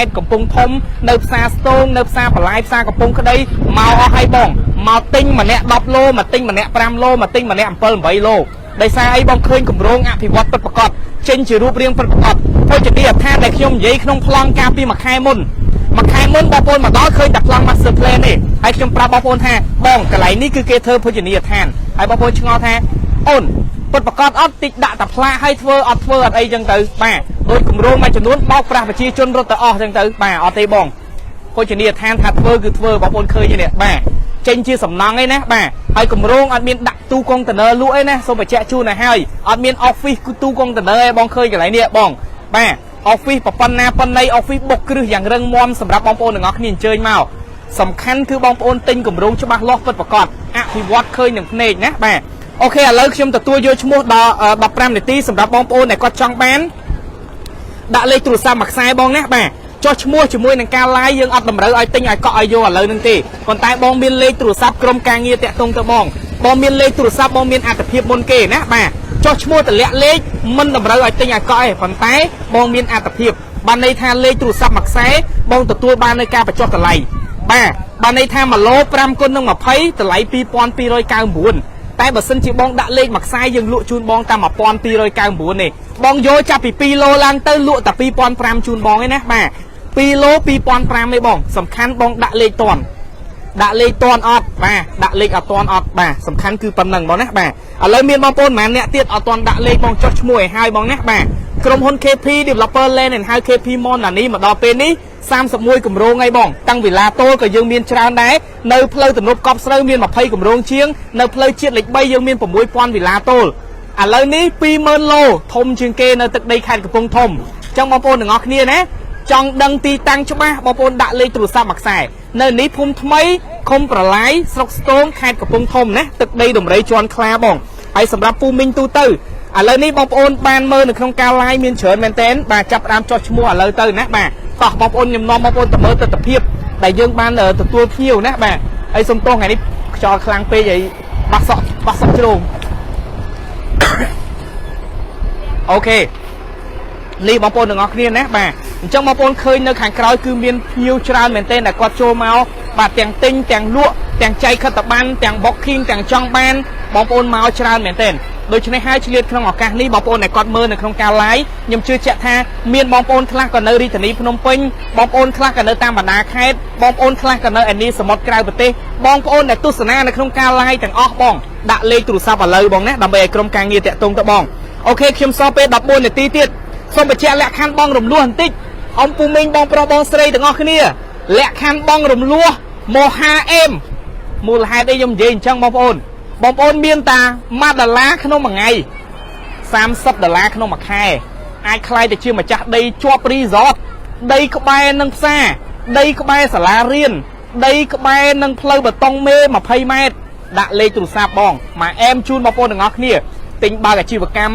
េត្តកំពង់ធំនៅផ្សារស្ទងនៅផ្សារបន្លាយផ្សារកំពង់ក្តីមកអស់ហើយបងមកទិញម្នាក់10ឡូមកទិញម្នាក់5ឡូមកទិញម្នាក់7 8ឡូដោយសារអីបងឃើញគម្រោងអភិវឌ្ឍពិតប្រាកដចេញជារូបរាងពិតប្រាកដភោជនីយដ្ឋានដែលខ្ញុំនិយាយក្នុងប្លង់កាលពីមួយខែមុនមួយខែមុនបងប្អូនមកដល់ឃើញតែប្លង់ master plan ទេហើយខ្ញុំប្រាប់បងប្អូនថាបងកន្លែងនេះគឺគេធ្វើភោជនីយដ្ឋានហើយបងប្អូនឆ្ងល់ថាអូនពិតប្រកបអត់តិចដាក់តែផ្លាកឲ្យធ្វើអត់ធ្វើអត់អីចឹងទៅបាទដោយគម្រោងមួយចំនួនបោកប្រាស់ប្រជាជនរត់ទៅអស់ចឹងទៅបាទអត់ទេបងភោជនីយដ្ឋានថាធ្វើគឺធ្វើបងប្អូនឃើញទេនេះបាទចេញជាសំណង់អីណាបាទហើយគម្រោងអត់មានដាក់ទូកុងតឺន័រលក់អីណាសូមបញ្ជាក់ជូនឲ្យហើយអត់មាន office គឺទូកុងតឺន័រឯងបងឃើញកន្លែងនេះបងបាទ office ប្រប៉ុណ្ណាប៉ុណ្ណី office បុកគ្រឹះយ៉ាងរឹងមាំសម្រាប់បងប្អូនទាំងអស់គ្នាអញ្ជើញមកសំខាន់គឺបងប្អូនទិញគម្រោងច្បាស់លាស់ពិតប្រាកដអភិវឌ្ឍឃើញនឹងភ្នែកណាបាទអូខេឥឡូវខ្ញុំទទួលយកឈ្មោះដល់អឺ15នាទីសម្រាប់បងប្អូនដែលគាត់ចង់បាន ដាក់លេខទូរស័ព្ទមួយខ្សែបងណាបាទចុះឈ្មោះជាមួយនឹងការ live យើងអត់តម្រូវឲ្យទិញឲ្យកក់ឲ្យយកឥឡូវហ្នឹងទេប៉ុន្តែបងមានលេខទូរស័ព្ទក្រុមការងារតាក់ទងទៅបងបងមានលេខទូរស័ព្ទបងមានអត្ថភាពមុនគេណាបាទចុះឈ្មោះតម្លាក់លេខមិនតម្រូវឲ្យទិញឲ្យកក់ទេប៉ុន្តែបងមានអត្ថភាពបានន័យថាលេខទូរស័ព្ទមួយខ្សែបងទទួលបាននៅការបញ្ចុះតម្លៃបាទបានន័យថា1ឡូ5គុណនឹង20តម្លៃ2299 តែបើសិនជាបងដាក់លេខមួយខ្សែយើងលក់ជូនបងតាម1299ទេបងយកចាប់ពី2ឡូឡើងទៅលក់តែ2500ជូនបងឯណាបាទ2ឡូ2500ឯបង សំខាន់បងដាក់លេខតន់ដាក់លេខតន់អត់បាទដាក់លេខអត់តន់អត់បាទសំខាន់គឺប៉ុណ្្នឹងបងណាបាទឥឡូវមានបងប្អូនប្រហែលអ្នកទៀតអត់តន់ដាក់លេខបងចុះឈ្មោះឲ្យហើយបងណាបាទក្រុមហ៊ុន KP Developer Land and ហៅ KP Mon ណានេះមកដល់ពេលនេះ 31គម្រោងហើយបងតាំងវិឡាតូលក៏យើងមានច្រើនដែរនៅផ្លូវទំនប់កប់ស្រូវមាន20គម្រោងជាងនៅផ្លូវជាតិលេខ3យើងមាន6000វិឡាតូលឥឡូវនេះ20000ឡូធំជាងគេនៅទឹកដីខេត្តកំពង់ធំអញ្ចឹងបងប្អូនទាំងអស់គ្នាណាចង់ដឹងទីតាំងច្បាស់បងប្អូនដាក់លេខទូរស័ព្ទមួយខ្សែនៅនេះភូមិថ្មីឃុំប្រឡាយស្រុកស្ទងខេត្តកំពង់ធំណាទឹកដីដំរីជាន់ខ្លាបងហើយសម្រាប់ពូមីងទូទៅឥឡូវនេះបងប្អូនបានមើលនៅក្នុងការ live មានច្រើនមែនតើបាទចាប់ផ្ដើមចុះឈ្មោះឥឡូវទៅណាបាទ តោះបងប្អូនខ្ញុំនាំបងប្អូនទៅមើលទស្សនភាពដែលយើងបានទទួលភ្ញៀវណាបាទហើយសុំទោសថ្ងៃនេះខ្យល់ខ្លាំងពេកហើយបាក់សក់បាក់សក់ជ្រោងអូខេនេះបងប្អូនទាំងអស់គ្នាណាបាទអញ្ចឹងបងប្អូនឃើញនៅខាងក្រោយគឺមានភ្ញៀវច្រើនមែនទែនដែលគាត់ចូលមកបាទទាំងទិញទាំងលក់ទាំងចែកខិតប័ណ្ណទាំង booking ទាំងចង់បានបងប្អូនមកច្រើនមែនទែន ដូច្នេះហើយឆ្លៀតក្នុងឱកាសនេះបងប្អូនដែលគាត់មើលនៅក្នុងការ live ខ្ញុំជឿជាក់ថាមានបងប្អូនខ្លះក៏នៅរាជធានីភ្នំពេញបងប្អូនខ្លះក៏នៅតាមបណ្ដាខេត្តបងប្អូនខ្លះក៏នៅឯនេះសមុទ្រក្រៅប្រទេសបងប្អូនដែលទស្សនានៅក្នុងការ live ទាំងអស់បងដាក់លេខទូរស័ព្ទឥឡូវបងណាដើម្បីឲ្យក្រុមការងារតាក់ទងទៅបងអូខេខ្ញុំសល់ពេល14នាទីទៀតសូមបញ្ជាក់លក្ខខណ្ឌបងរំលោះបន្តិចអំពូមីងបងប្រុសបងស្រីទាំងអស់គ្នាលក្ខខណ្ឌបងរំលោះមហាអេមមូលហេតុអីខ្ញុំនិយាយអញ្ចឹងបងប្អូន បងប្អូនមានតា1ដុល្លារក្នុងមួយថ្ងៃ30ដុល្លារក្នុងមួយខែអាចខ្លាយទៅជាម្ចាស់ដីជាប់រីសតដីក្បែរនឹងផ្សារដីក្បែរសាលារៀនដីក្បែរនឹងផ្លូវបេតុងមេ20ម៉ែត្រដាក់លេខទូរស័ព្ទបងមកអែមជូនបងប្អូនទាំងអស់គ្នាទិញបើកអាជីវកម្ម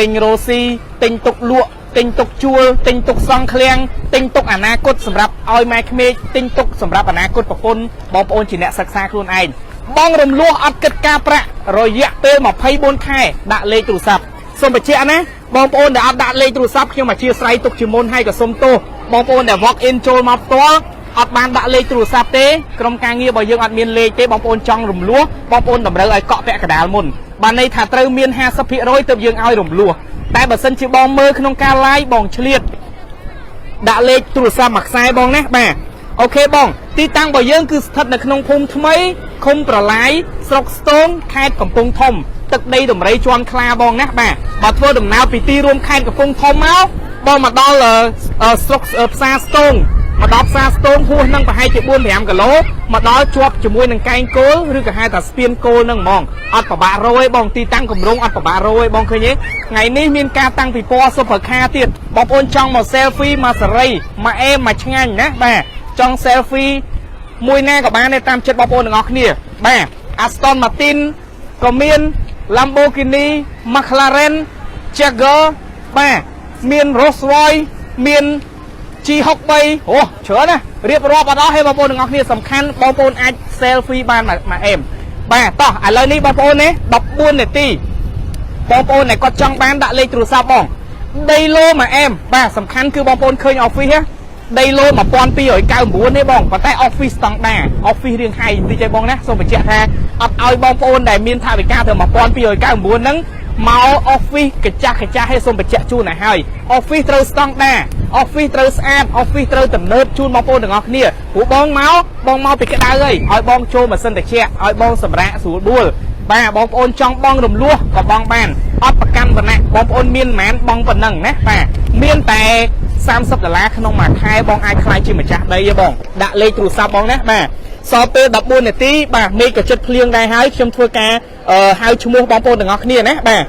ទិញរ៉ូស៊ីទិញទុកលក់ទិញទុកជួលទិញទុកសង់ឃ្លាំងទិញទុកអនាគតសម្រាប់ឲ្យម៉ែក្មេកទិញទុកសម្រាប់អនាគតប្រពន្ធបងប្អូនជាអ្នកសិក្សាខ្លួនឯង បងរំលោះអត់គិតការប្រាក់រយៈពេល24ខែដាក់លេខទូរស័ព្ទសូមបញ្ជាក់ណាបងប្អូនដែលអត់ដាក់លេខទូរស័ព្ទខ្ញុំអធិស្ឋានទុកជាមុនហើយក៏សូមទោសបងប្អូនដែល walk in ចូលមកផ្ទាល់អត់បានដាក់លេខទូរស័ព្ទទេក្រុមការងាររបស់យើងអត់មានលេខទេបងប្អូនចង់រំលោះបងប្អូនតម្រូវឲ្យកក់ពាក់កណ្ដាលមុនបានន័យថាត្រូវមាន50%ទើបយើងឲ្យរំលោះតែបើសិនជាបងមើលក្នុងការ live បងឆ្លៀតដាក់លេខទូរស័ព្ទមួយខ្សែបងណាបាទអូខេបង ទីតាំងរបស់យើងគឺស្ថិតនៅក្នុងភូមិថ្មី ឃុំប្រឡាយស្រុកស្ទងខេត្តកំពង់ធំ ទឹកដីដំរីជាន់ខ្លាបងណាបាទបើធ្វើដំណើរពីទីរួមខេត្តកំពង់ធំមកបងមកដល់ស្រុកផ្សារស្ទងមកដល់ផ្សារស្ទងហួសនឹងប្រហែលជា4 5គីឡូមកដល់ជាប់ជាមួយនឹងកែងគោលឬក៏ហៅថាស្ពានគោលនឹងហ្មងអត់ប្របាក់រយបងទីតាំងគម្រោងអត់ប្របាក់រយបងឃើញទេថ្ងៃនេះមានការតាំងពិព័រណ៍សុភខាទៀតបងប្អូនចង់មក selfie មកសេរីមកអេមមកឆ្ងាញ់ណាបាទចង់ selfie មួយណាក៏បានដែរតាមចិត្តបងប្អូនទាំងអស់គ្នាបាទ Aston Martin ក៏មាន Lamborghini McLaren Jaguar បាទមាន Rolls Royce មាន G63 អូច្រើនណារៀបរាប់អត់អស់ហើយបងប្អូនទាំងអស់គ្នាសំខាន់បងប្អូនអាច selfie បានមួយអេមបាទតោះឥឡូវនេះបងប្អូននេះ14នាទីបងប្អូនដែលគាត់ចង់បានដាក់លេខទូរស័ព្ទបងដីឡូមួយអេមបាទសំខាន់គឺបងប្អូនឃើញ office ណា ដីឡូ1299ទេបងប៉ុន្តែ office ស្តង់ដា office រៀងហៃបន្តិចទេបងណាសូមបញ្ជាក់ថាអត់ឲ្យបងប្អូនដែលមានថវិកាទៅ1299ហ្នឹងមក office កញ្ចាស់កញ្ចាស់ឲ្យសូមបញ្ជាក់ជូនឲ្យហើយ office ត្រូវស្តង់ដា office ត្រូវស្អាត office ត្រូវទំនើបជូនបងប្អូនទាំងអស់គ្នាព្រោះបងមកបងមកពីក្តៅហើយឲ្យបងចូលម៉ាស៊ីនត្រជាក់ឲ្យបងសម្រាកស្រួលបួលបាទបងប្អូនចង់បងរំលោះក៏បងបានអត់ប្រកាន់វណ្ណៈបងប្អូនមានប៉ុន្មានបងប៉ុណ្ណឹងណាបាទមានតែ 30ដុល្លារក្នុងមួយខែបងអាចខ្លាយជាម្ចាស់ដីទេបងដាក់លេខទូរស័ព្ទបងណាបាទសល់ពេល14នាទីបាទមេឃក៏ចិត្តភ្លៀងដែរហើយខ្ញុំធ្វើការអឺហៅឈ្មោះបងប្អូនទាំងអស់គ្នាណាបាទ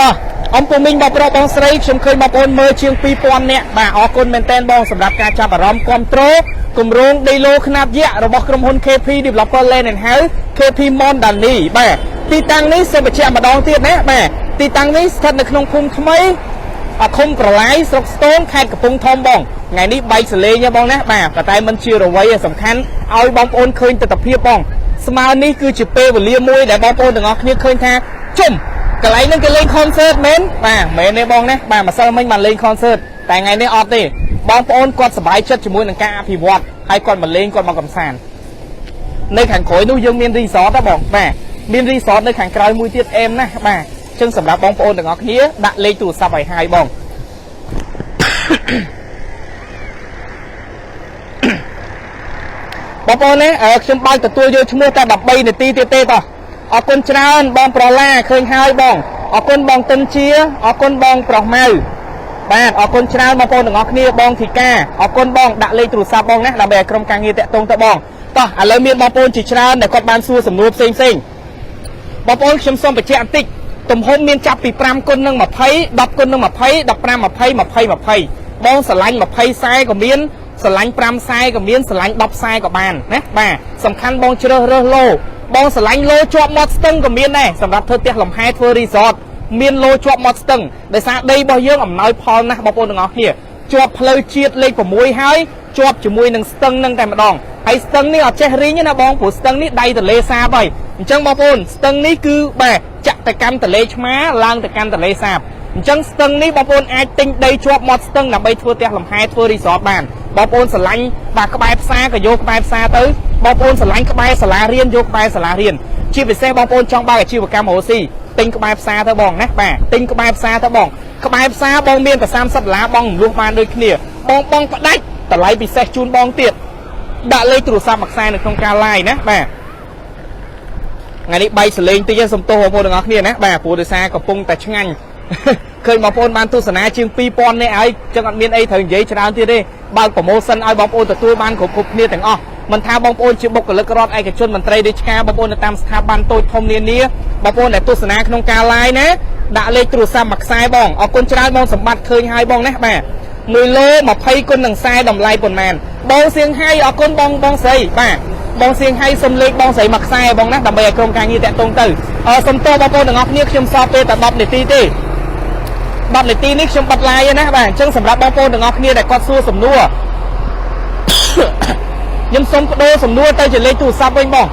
តោះអំពូមីងបងប្រុសបងស្រីខ្ញុំឃើញបងប្អូនមើលជាង2000នាក់បាទអរគុណមែនទែនបងសម្រាប់ការចាប់អារម្មណ៍គ្រប់ត្រូលគម្រោងដីឡូខ្នាតយក្សរបស់ក្រុមហ៊ុន KP Developer Land and House KP Mondani បាទទីតាំងនេះសូមបញ្ជាក់ម្ដងទៀតណាបាទទីតាំងនេះស្ថិតនៅក្នុងភូមិថ្មីអ ឃុំប្រឡាយស្រុកស្ទនខេត្តកំពង់ធំបងថ្ងៃនេះបែកសលេងទេបងណាបាទប៉ុន្តែมันជារវៃសំខាន់ឲ្យបងប្អូនឃើញទស្សនវិជ្ជាបងស្មើនេះគឺជាពេលវេលាមួយដែលបងប្អូនទាំងអស់គ្នាឃើញថាជុំកន្លែងហ្នឹងគេលេង concert មែនបាទមែនទេបងណាបាទម្សិលមិញបានលេង concert តែថ្ងៃនេះអត់ទេបងប្អូនគាត់សប្បាយចិត្តជាមួយនឹងការអភិវឌ្ឍហើយគាត់មកលេងគាត់មកកំសាន្តនៅខាងក្រោយនោះយើងមាន resort ដែរបងបាទមាន resort នៅខាងក្រោយមួយទៀតអេមណាស់បាទអញ្ចឹងសម្រាប់បងប្អូនទាំងអស់គ្នាដាក់លេខទូរស័ព្ទឲ្យហើយបងបងប្អូនណាអឺខ្ញុំបើកទទួលយកឈ្មោះតែ13នាទីទៀតទេតោះអរគុណច្រើនបងប្រឡាឃើញហើយបងអរគុណបងតិនជាអរគុណបងប្រុសម៉ៅបាទអរគុណច្រើនបងប្អូនទាំងអស់គ្នាបងធីកាអរគុណបងដាក់លេខទូរស័ព្ទបងណាដើម្បីឲ្យក្រុមការងារតាក់ទងទៅបងតោះឥឡូវមានបងប្អូនជាច្រើនដែលគាត់បានសួរសំណួរផ្សេងផ្សេងបងប្អូនខ្ញុំសូមបញ្ជាក់បន្តិច ទំហំមានចាប់ពី5គុណនឹង20 10គុណនឹង20 15 20 20 20បងស្រឡាញ់20ខ្សែក៏មានស្រឡាញ់5ខ្សែក៏មានស្រឡាញ់10ខ្សែក៏បានណាបាទសំខាន់បងជ្រើសរើសឡូបងស្រឡាញ់ឡូជាប់មាត់ស្ទឹងក៏មានដែរសម្រាប់ធ្វើផ្ទះលំហែធ្វើរីសតមានឡូជាប់មាត់ស្ទឹងដោយសារដីរបស់យើងអំណោយផលណាស់បងប្អូនទាំងអស់គ្នាជាប់ផ្លូវជាតិលេខ6ហើយជាប់ជាមួយនឹងស្ទឹងនឹងតែម្ដង ហើយស្ទឹងនេះអត់ចេះរីងទេណាបងព្រោះស្ទឹងនេះដៃទលេសាបហើយអញ្ចឹងបងប្អូនស្ទឹងនេះគឺបាទចាក់ទៅកាន់ទលេឆ្មាឡើងទៅកាន់ទលេសាបអញ្ចឹងស្ទឹងនេះបងប្អូនអាចទិញដីជាប់មាត់ស្ទឹងដើម្បីធ្វើផ្ទះលំហែធ្វើរីសតបានបងប្អូនស្រឡាញ់បាទក្បែរផ្សារក៏យកក្បែរផ្សារទៅបងប្អូនស្រឡាញ់ក្បែរសាលារៀនយកក្បែរសាលារៀនជាពិសេសបងប្អូនចង់បើកអាជីវកម្មរស់ស៊ីទិញក្បែរផ្សារទៅបងណាបាទទិញក្បែរផ្សារទៅបងក្បែរផ្សារបងមានតែ30ដុល្លារបងរំលោះបានដូចគ្នាបងបងផ្ដាច់តម្លៃពិសេសជូនបងទៀត ដាក់លេខទូរស័ព្ទមួយខ្សែនៅក្នុងការ live ណាបាទថ្ងៃនេះបែកសលេងតិចសុំទោសបងប្អូនទាំងអស់គ្នាណាបាទព្រោះដោយសារកំពុងតែឆ្ងាញ់ឃើញបងប្អូនបានទស្សនាជាង2000នាក់ហើយចឹងអត់មានអីត្រូវនិយាយច្រើនទៀតទេបើក promotion ឲ្យបងប្អូនទទួលបានគ្រប់គ្រប់គ្នាទាំងអស់មិនថាបងប្អូនជាបុគ្គលិករដ្ឋឯកជនមន្ត្រីរាជការបងប្អូននៅតាមស្ថាប័នតូចធំនានាបងប្អូនដែលទស្សនាក្នុងការ live ណាដាក់លេខទូរស័ព្ទមួយខ្សែបងអរគុណច្រើនបងសម្បត្តិឃើញហើយបងណាបាទ 1ឡូ20គុណនឹងខ្សែតម្លៃប៉ុន្មានបងសៀងហៃអរគុណបងបងស្រីបាទបងសៀងហៃសុំលេខបងស្រីមួយខ្សែបងណាដើម្បីឲ្យក្រុមការងារតាក់ទងទៅអរសុំទោសបងប្អូនទាំងអស់គ្នាខ្ញុំសល់ពេលតែ10នាទីទេ10នាទីនេះខ្ញុំបិទ live ណាបាទអញ្ចឹងសម្រាប់បងប្អូនទាំងអស់គ្នាដែលគាត់សួរសំណួរខ្ញុំសូមបដូរសំណួរទៅជាលេខទូរស័ព្ទវិញបង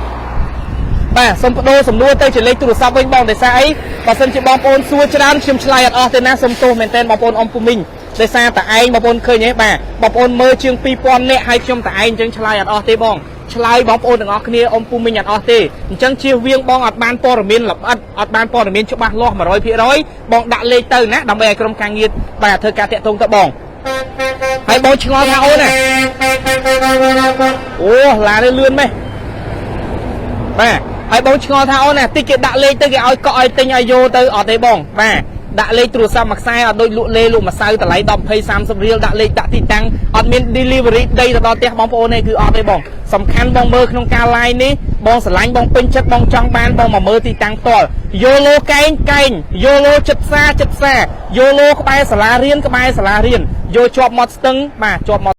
បាទសូមបដូរសំណួរទៅជាលេខទូរស័ព្ទវិញបងដោយសារអីបើសិនជាបងប្អូនសួរច្រើនខ្ញុំឆ្លើយអត់អស់ទេណាសូមទោសមែនតើបងប្អូនអ៊ំពូមីង ដោយសារតែឯងបងប្អូនឃើញទេបាទបងប្អូនមើលជាង2000នាក់ហើយខ្ញុំតែឯងអញ្ចឹងឆ្លើយអត់អស់ទេបងឆ្លើយបងប្អូនទាំងអស់គ្នាអ៊ំពូមីងអត់អស់ទេអញ្ចឹងជៀសវាងបងអត់បានព័ត៌មានលម្អិតអត់បានព័ត៌មានច្បាស់លាស់100%បងដាក់លេខទៅណាដើម្បីឲ្យក្រុមការងារបាទធ្វើការតាក់ទងទៅបងហើយបងឆ្ងល់ថាអូនណាអូឡាននេះលឿនម៉េះបាទហើយបងឆ្ងល់ថាអូនណាតិចគេដាក់លេខទៅគេឲ្យកក់ឲ្យទិញឲ្យយកទៅអត់ទេបងបាទ ដាក់លេខទូរស័ព្ទមួយខ្សែអត់ដូចលក់លេលក់ម្សៅតម្លៃ10 20 30រៀលដាក់លេខដាក់ទីតាំងអត់មាន delivery ដីទៅដល់ផ្ទះបងប្អូនទេគឺអត់ទេបងសំខាន់បងមើលក្នុងការ live នេះបងស្រឡាញ់បងពេញចិត្តបងចង់បានបងមកមើលទីតាំងផ្ទាល់យោឡូកែងកែងយោឡូចិត្តផ្សារចិត្តផ្សារយោឡូក្បែរសាលារៀនក្បែរសាលារៀនយកជាប់មាត់ស្ទឹងបាទជាប់មាត់